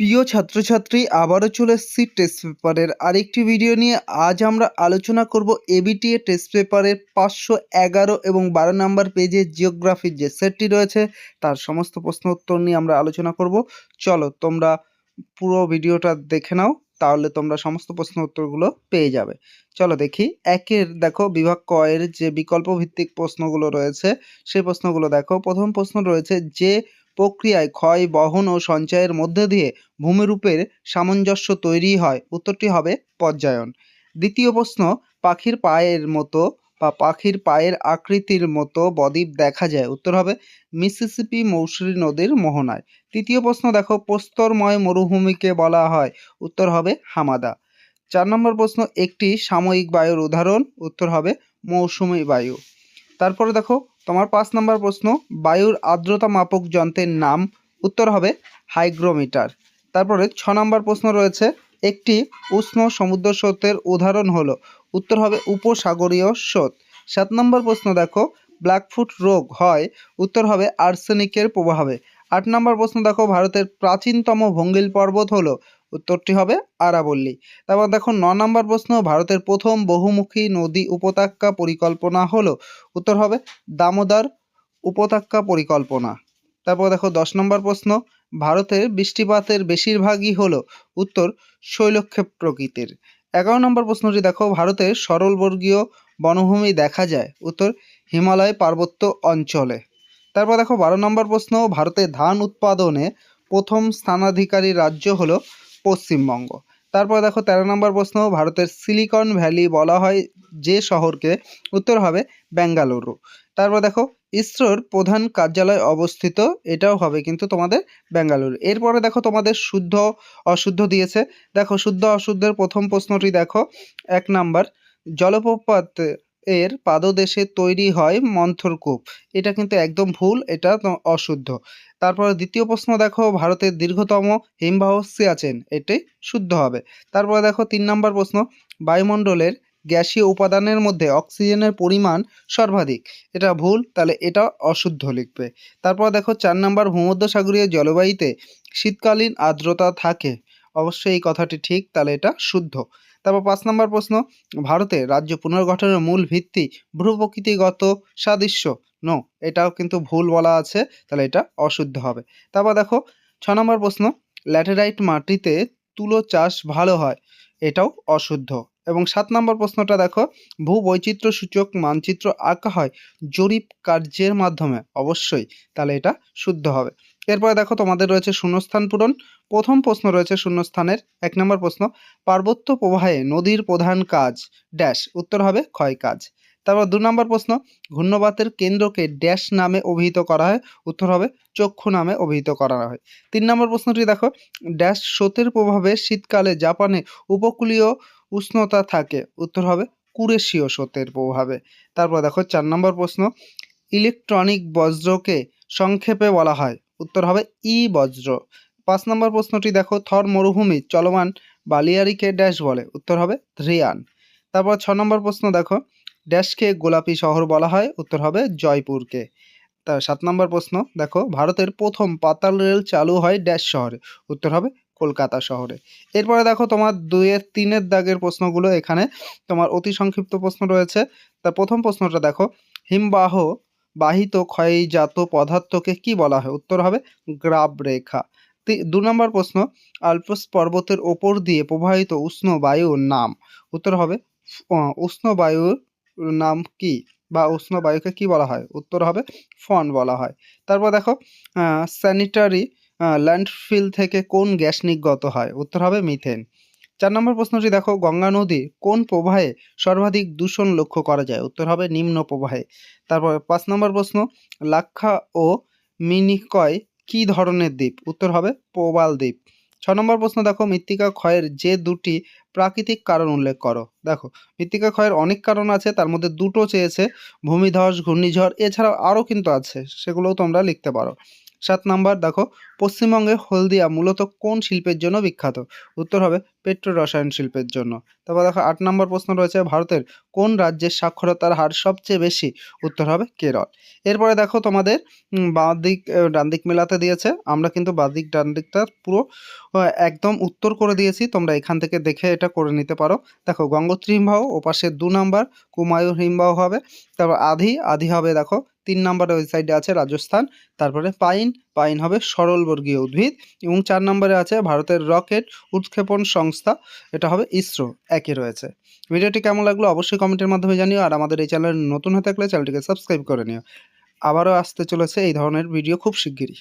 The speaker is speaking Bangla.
প্রিয় ছাত্রছাত্রী, আবারও চলে এসেছি টেস্ট পেপারের আরেকটি ভিডিও নিয়ে। আজ আমরা আলোচনা করব এবিটিএ টেস্ট পেপারের পাঁচশো এগারো এবং বারো নাম্বার পেজে জিওগ্রাফির যে সেটটি রয়েছে, তার সমস্ত প্রশ্ন উত্তর নিয়ে আমরা আলোচনা করব। চলো তোমরা পুরো ভিডিওটা দেখে নাও, তাহলে তোমরা সমস্ত প্রশ্ন উত্তরগুলো পেয়ে যাবে। চলো দেখি। একের, দেখো, বিভাগ ক এর যে বিকল্প ভিত্তিক প্রশ্নগুলো রয়েছে, সেই প্রশ্নগুলো দেখো। প্রথম প্রশ্ন রয়েছে যে প্রক্রিয়ায় ক্ষয়, বহন ও সঞ্চয়ের মধ্যে দিয়ে ভূমিরূপের সামঞ্জস্য তৈরি হয়। উত্তরটি হবে পর্যায়ন। দ্বিতীয় প্রশ্ন, পাখির পায়ের মতো বা পাখির পায়ের আকৃতির মতো বদ্বীপ দেখা যায়। উত্তর হবে মিসিসিপি মৌসুমী নদীর মোহনায়। তৃতীয় প্রশ্ন, দেখো প্রস্তরময় মরুভূমিকে বলা হয়। উত্তর হবে হামাদা। চার নম্বর প্রশ্ন, একটি সাময়িক বায়ুর উদাহরণ। উত্তর হবে মৌসুমী বায়ু। তারপরে দেখো, তোমার পাঁচ নম্বর প্রশ্ন, বায়ুর আর্দ্রতা মাপক যন্ত্রের নাম। উত্তর হবে হাইগ্রোমিটার। তারপরে ছ নম্বর প্রশ্ন রয়েছে, একটি উষ্ণ সমুদ্র স্রোতের উদাহরণ হলো। উত্তর হবে উপসাগরীয় স্রোত। সাত নম্বর প্রশ্ন দেখো ব্ল্যাকফুট রোগ হয়, উত্তর হবে আর্সেনিকের প্রভাবে। আট নম্বর প্রশ্ন দেখো, ভারতের প্রাচীনতম ভঙ্গিল পর্বত হলো উত্তরটি হবে আরাবল্লী। তারপর দেখো ন নম্বর প্রশ্ন, ভারতের প্রথম বহুমুখী নদী উপত্যকা পরিকল্পনা হলো। উত্তর হবে দামোদর উপত্যকা পরিকল্পনা। তারপর দেখো দশ নম্বর প্রশ্ন, ভারতের বৃষ্টিপাতের বেশিরভাগই হলো উত্তর শৈলক্ষেপ প্রকৃতির। এগারো নম্বর প্রশ্নটি দেখো, ভারতের সরলবর্গীয় বনভূমি দেখা যায় উত্তর হিমালয় পার্বত্য অঞ্চলে। তারপর দেখো বারো নম্বর প্রশ্ন, ভারতে ধান উৎপাদনে প্রথম স্থানাধিকারী রাজ্য হলো পশ্চিমবঙ্গ। তারপর দেখো তেরো নম্বর প্রশ্ন, ভারতের সিলিকন ভ্যালি বলা হয় যে শহরকে, উত্তর হবে বেঙ্গালুরু। তারপর দেখো, ইসরোর প্রধান কার্যালয় অবস্থিত, এটাও হবে কিন্তু তোমাদের বেঙ্গালুরু। এরপরে দেখো তোমাদের শুদ্ধ, অশুদ্ধ দিয়েছে। দেখো শুদ্ধ, অশুদ্ধের প্রথম প্রশ্নটি দেখো, এক নাম্বার, জলপ্রপাত এর পাদদেশে তৈরি হয় মন্থরকূপ এটা কিন্তু একদম ভুল, এটা অশুদ্ধ। তারপরে দ্বিতীয় প্রশ্ন দেখো, ভারতের দীর্ঘতম হিমবাহ সিয়াচেন এটি শুদ্ধ হবে। তারপরে দেখো তিন নম্বর প্রশ্ন, বায়ুমণ্ডলের গ্যাসীয় উপাদানের মধ্যে অক্সিজেনের পরিমাণ সর্বাধিক। এটা ভুল, তাহলে এটা অশুদ্ধ লিখবে। তারপর দেখো চার নম্বর ভূমধ্যসাগরীয় জলবায়ুতে শীতকালীন আর্দ্রতা থাকে। অবশ্যই এই কথাটি ঠিক, তাহলে এটা শুদ্ধ। তারপর পাঁচ নম্বর প্রশ্ন, ভারতে রাজ্য পুনর্গঠনের মূল ভিত্তি ভূপ্রকৃতিগত সাদৃশ্য। নো এটাও কিন্তু ভুল বলা আছে, তাহলে এটা অশুদ্ধ হবে। তারপর দেখো, ছ নম্বর প্রশ্ন, ল্যাটেরাইট মাটিতে তুলো চাষ ভালো হয়? এটাও অশুদ্ধ। এবং সাত নম্বর প্রশ্নটা দেখো ভূ বৈচিত্র্য সূচক মানচিত্র আঁকা হয় জরিপ কার্যের মাধ্যমে। অবশ্যই, তাহলে এটা শুদ্ধ হবে। এরপরে দেখো, তোমাদের রয়েছে শূন্যস্থান পূরণ। প্রথম প্রশ্ন রয়েছে শূন্যস্থানের, এক নম্বর প্রশ্ন, পার্বত্য প্রবাহে নদীর প্রধান কাজ, ড্যাশ, উত্তর হবে ক্ষয় কাজ। তারপর দু নম্বর প্রশ্ন ঘূর্ণবাতের কেন্দ্রকে ড্যাশ নামে অভিহিত করা হয়, উত্তর হবে চক্ষু নামে অভিহিত করা হয়। তিন নম্বর প্রশ্নটি দেখো, ড্যাশ স্রোতের প্রভাবে শীতকালে জাপানে উপকূলীয় উষ্ণতা থাকে। উত্তর হবে কুরেশীয় স্রোতের প্রভাবে। তারপর দেখো চার নম্বর প্রশ্ন, ইলেকট্রনিক বজ্রকে সংক্ষেপে বলা হয়। উত্তর হবে ই বজ্র। পাঁচ নম্বর প্রশ্নটি দেখো, থর মরুভূমি চলমান বালিয়ারিকে ড্যাশ বলে। উত্তর হবে ধ্রিয়ান তারপর ছ নম্বর প্রশ্ন দেখো, ড্যাশকে গোলাপি শহর বলা হয়। উত্তর হবে জয়পুরকে। তার সাত নম্বর প্রশ্ন দেখো, ভারতের প্রথম পাতাল রেল চালু হয় ড্যাশ শহরে। উত্তর হবে কলকাতা শহরে। এরপরে দেখো তোমার দুইয়ের, তিনের দাগের প্রশ্নগুলো এখানে। তোমার অতি সংক্ষিপ্ত প্রশ্ন রয়েছে। তার প্রথম প্রশ্নটা দেখো, হিমবাহ বাহিত ক্ষয়জাত পদার্থকে কি বলা হয়? উত্তর হবে, গ্রাব রেখা। দু নম্বর প্রশ্ন, আলপস পর্বতের ওপর দিয়ে প্রবাহিত উষ্ণ বায়ুর নাম। উত্তর হবে উষ্ণ বায়ুর নাম কি? বা উষ্ণ বায়ুকে কি বলা হয়? উত্তর হবে, ফন বলা হয়। তারপর দেখো স্যানিটারি ল্যান্ডফিল থেকে কোন গ্যাস নির্গত হয়? উত্তর হবে মিথেন চার নম্বর প্রশ্নটি দেখো, গঙ্গা নদী কোন প্রবাহে সর্বাধিক দূষণ লক্ষ্য করা যায়? উত্তর হবে নিম্ন প্রবাহে। তারপর পাঁচ নম্বর প্রশ্ন, লাক্ষা ও মিনিকয় কি ধরনের দ্বীপ? উত্তর হবে প্রবাল দ্বীপ। ছ নম্বর প্রশ্ন দেখো, মৃত্তিকা ক্ষয়ের যে দুটি প্রাকৃতিক কারণ উল্লেখ করো। দেখো, মৃত্তিকা ক্ষয়ের অনেক কারণ আছে, তার মধ্যে দুটো চেয়েছে, ভূমিধস, ঘূর্ণিঝড়, এছাড়াও আরও কিন্তু আছে, সেগুলোও তোমরা লিখতে পারো। সাত নাম্বার দেখো পশ্চিমবঙ্গে হলদিয়া মূলত কোন শিল্পের জন্য বিখ্যাত? উত্তর হবে পেট্রো রসায়ন শিল্পের জন্য। তারপর দেখো আট নম্বর প্রশ্ন রয়েছে ভারতের কোন রাজ্যের সাক্ষরতার হার সবচেয়ে বেশি? উত্তর হবে কেরল। এরপরে দেখো তোমাদের উম, বাঁ দিক ডান দিক মেলাতে দিয়েছে। আমরা কিন্তু বাঁ দিক ডান দিকটা পুরো একদম উত্তর করে দিয়েছি। তোমরা এখান থেকে দেখে এটা করে নিতে পারো। দেখো গঙ্গোত্রী হিমবাহ ও পাশে দু নাম্বার কুমায়ুন হিমবাহ হবে। তারপর আধি আধি হবে দেখো তিন নম্বরে ওই সাইডে আছে রাজস্থান। তারপরে পাইন পাইন হবে সরলবর্গীয় উদ্ভিদ। এবং চার নম্বরে আছে ভারতের রকেট উৎক্ষেপণ সংস্থা, এটা হবে ইসরো একই রয়েছে। ভিডিওটি কেমন লাগল অবশ্যই কমেন্টের মাধ্যমে জানিও, আর আমাদের এই চ্যানেল নতুন হয়ে থাকলে চ্যানেলটিকে সাবস্ক্রাইব করে নিও। আবারও আসতে চলেছে এই ধরনের ভিডিও খুব শিগগিরই।